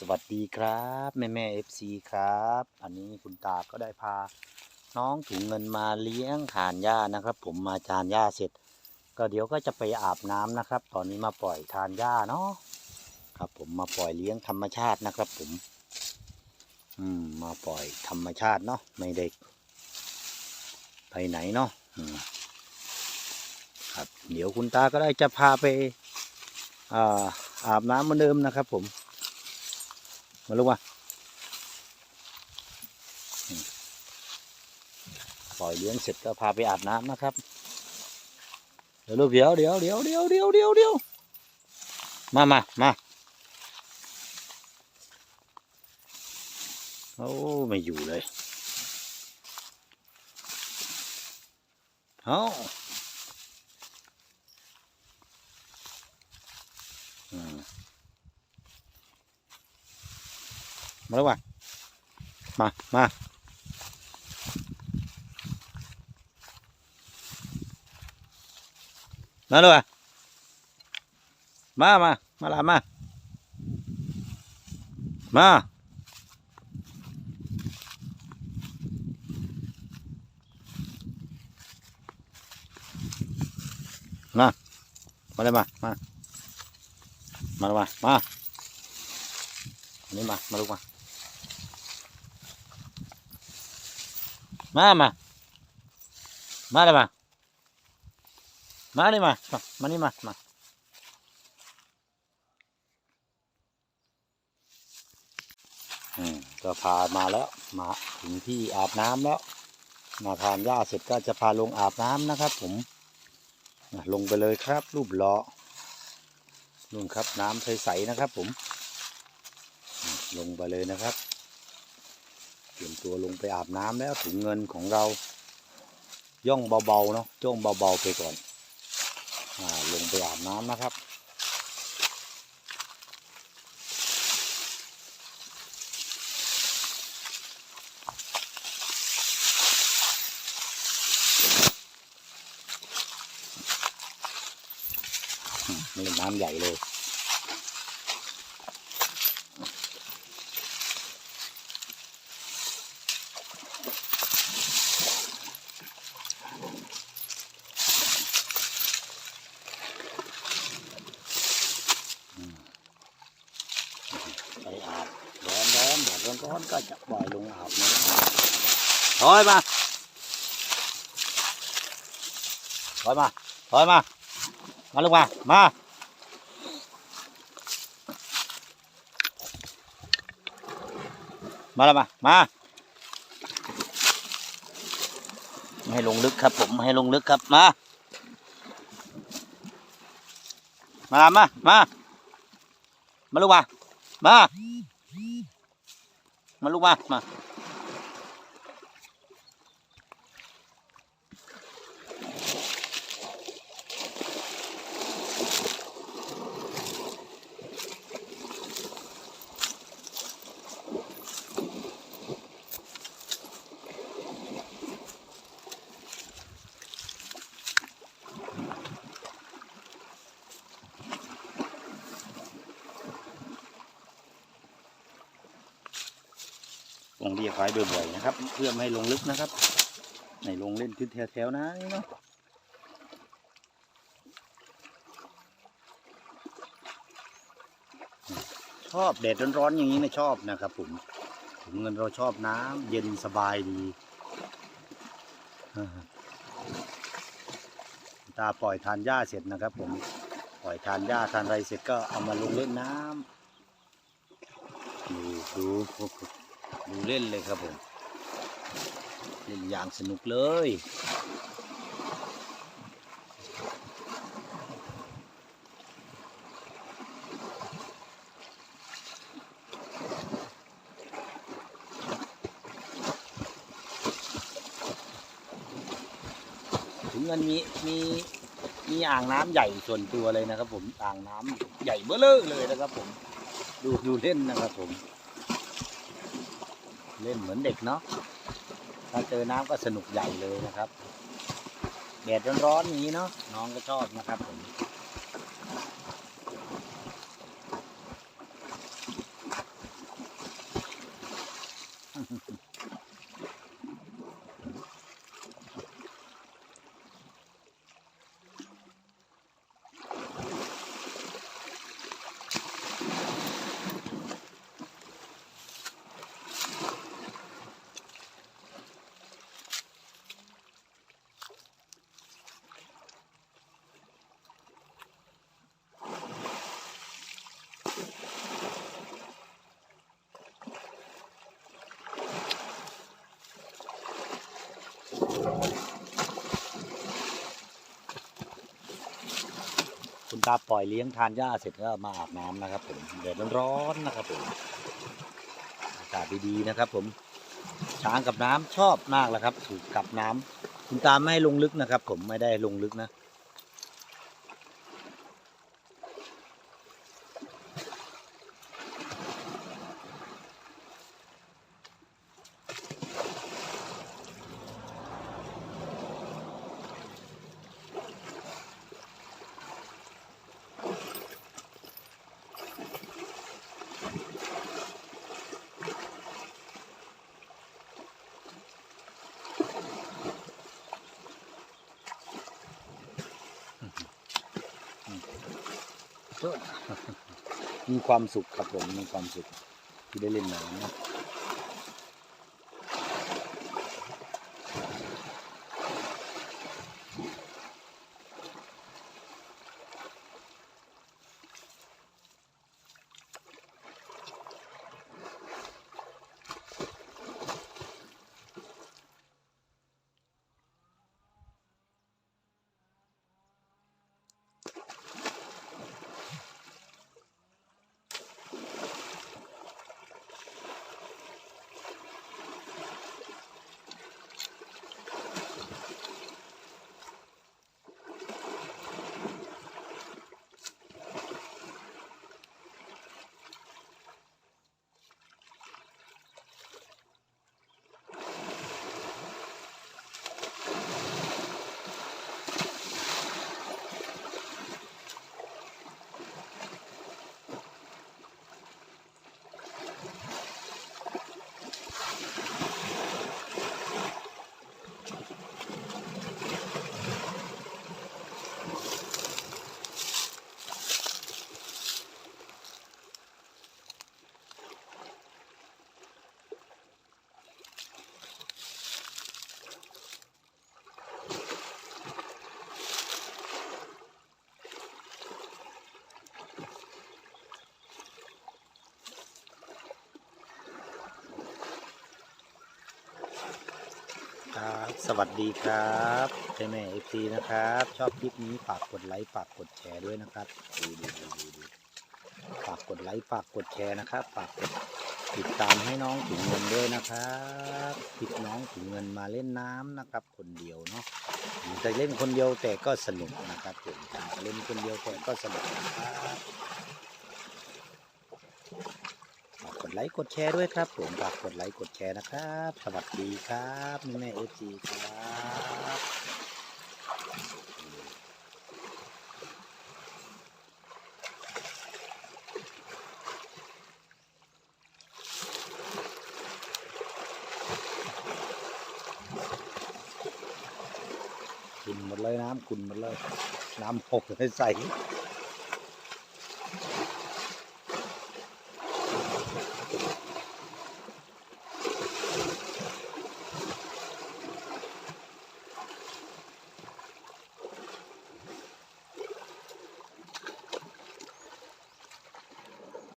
สวัสดีครับแม่แม่เอฟซีครับ อันนี้คุณตาก็ได้พา น้องถุงเงินมาเลี้ยงขานหญ้านะครับ ผมมาทานหญ้าเสร็จ ก็เดี๋ยวก็จะไปอาบน้ำนะครับ ตอนนี้มาปล่อยทานหญ้าเนาะครับ ผมมาปล่อยเลี้ยงธรรมชาตินะครับ ผม อืม มาปล่อยธรรมชาติเนาะไม่ได้ไปไหนเนาะอืมครับ เดี๋ยวคุณตาก็ได้จะพาไปอ่าอาบน้ำเหมือนเดิมนะครับ ผม มาลูกมาปล่อยเลี้ยงเสร็จก็พาไปอาบน้ำนะครับ เดี๋ยวลูกเดี๋ยวเดี๋ยวเดี๋ยวเดี๋ยวเดี๋ยวเดี๋ยวเดี๋ยวมามามาโอ้ไม่อยู่เลยเอาอืม มาแล้วว่ะมามามาแล้วว่ะมามามาละมามามามาเลยมา มา มาเลยมา มาอันนี้มา มาลูกมา มามามาเลยมามาเลยมามามานี่มามาอืมก็พามาแล้ว มาถึงที่อาบน้ำแล้ว มาทานหญ้าเสร็จก็จะพาลงอาบน้ำนะครับ ผมลงไปเลยครับ รูปล้อนู่นครับน้ำใสๆนะครับ ผม ลงไปเลยนะครับ เตรียมตัวลงไปอาบน้ำแล้วถุงเงินของเรา ย่องเบาๆเนาะจ้องเบาๆไปก่อนอ่าลงไปอาบน้ำนะครับ นี่น้ำใหญ่เลย ไปอาบร้อน ร้อนก็จะปล่อยลงอาบน้ำถอยมา ถอยมา ถอยมา มาลงมา มามาแล้วมา มาให้ลงลึกครับ ผมให้ลงลึกครับ มา มา มา มา มาลูกมา มา มา ลูกมามาลงเรียกไว้บ่อยๆนะครับ เพื่อไม่ให้ลงลึกนะครับในลงเล่นที่แถวๆนะนี่เนาะชอบแดดร้อนๆอย่างนี้นะชอบนะครับผมถึงเงินเราชอบน้ำเย็นสบายดีตาปล่อยทานหญ้าเสร็จนะครับ ผมปล่อยทานหญ้าทานอะไรเสร็จก็เอามาลงเล่นน้ำดูดู ดูเล่นเลยครับผม เล่นอย่างสนุกเลย ถึงมันมีมีมีอ่างน้ำใหญ่ส่วนตัวเลยนะครับ ผมอ่างน้ำใหญ่เบ้อเลอเลยนะครับ ผม ดูดูเล่นนะครับผม เล่นเหมือนเด็กเนาะถ้าเจอน้ำก็สนุกใหญ่เลยนะครับแดดร้อนๆนี้เนาะน้องก็ชอบนะครับผม ครับปล่อยเลี้ยงทานหญ้าเสร็จก็มาอาบน้ำนะครับ ผมเดือดร้อนๆนะครับผมอากาศดีๆนะครับ ผมช้างกับน้ำชอบมากแล้วครับ ถูกกับน้ำคุณตาไม่ลงลึกนะครับ ผมไม่ได้ลงลึกนะ มีความสุขครับผมมีความสุขที่ได้เล่นน้ำนะ สวัสดีครับแม่แม่เอฟซีนะครับ ชอบคลิปนี้ฝากกดไลค์ฝากกดแชร์ด้วยนะครับดูดูดูดูดูฝากกดไลค์ฝากกดแชร์นะครับ ฝากกดติดตามให้น้องถุงเงินด้วยนะครับติดน้องถุงเงินมาเล่นน้ำนะครับ คนเดียวเนาะจะเล่นคนเดียวแต่ก็สนุกนะครับผมถึงจะเล่นคนเดียวแต่ก็สนุกนะครับ ไลค์กดแชร์ด้วยครับ ผมฝากกดไลค์กดแชร์นะครับ สวัสดีครับแม่แม่เอฟซีครับขุ่นหมดเลยน้ำขุ่นหมดเลย น้ำหกใส่